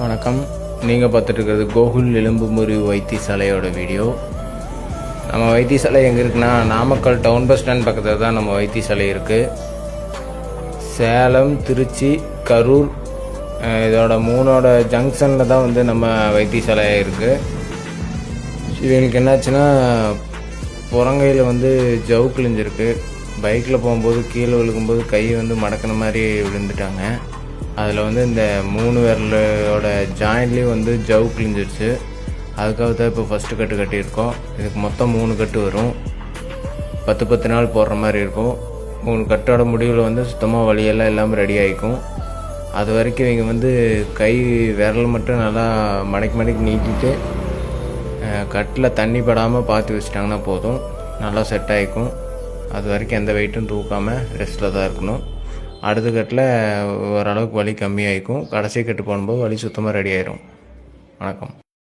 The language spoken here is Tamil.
வணக்கம். நீங்கள் பார்த்துட்ருக்கிறது கோகுல் எலும்பு முறிவு வைத்தியசாலையோட வீடியோ. நம்ம வைத்தியசாலை எங்கே இருக்குன்னா நாமக்கல் டவுன் பஸ் ஸ்டாண்ட் பக்கத்தில் தான் நம்ம வைத்தியசாலை இருக்குது சேலம் திருச்சி கரூர் இதோட மூணோட ஜங்ஷனில் தான் வந்து நம்ம வைத்தியசாலை இருக்குது இவங்களுக்கு என்னாச்சுன்னா புறங்கையில் வந்து ஜவு கிழிஞ்சிருக்கு. பைக்கில் போகும்போது கீழே விழுகும்போது கை வந்து மடக்கின மாதிரி விழுந்துட்டாங்க. அதில் வந்து இந்த மூணு விரலோட ஜாயின்ட்லேயும் வந்து ஜவு கிழிஞ்சிருச்சு. அதுக்காக தான் இப்போ ஃபஸ்ட்டு கட்டு கட்டியிருக்கோம். இதுக்கு மொத்தம் மூணு கட்டு வரும். பத்து பத்து நாள் போடுற மாதிரி இருக்கும். மூணு கட்டோட முடிவில் வந்து சுத்தமாக வழியெல்லாம் இல்லாமல் ரெடி ஆகிக்கும் அது வரைக்கும் இவங்க வந்து கை விரல் மட்டும் நல்லா மடக்கி மடக்கி நீட்டிட்டு கட்டில் தண்ணி படாமல் பார்த்து வச்சிட்டாங்கன்னா போதும். நல்லா செட் ஆகிக்கும் அது வரைக்கும் எந்த வெயிட்டும் தூக்காமல் ரெஸ்ட்டில் தான் இருக்கணும். அடுத்த கட்டில் ஓரளவுக்கு வலி கம்மியாகிக்கும் கடைசி கட்டு போகும்போது வலி சுத்தமாக ரெடி ஆயிரும். வணக்கம்.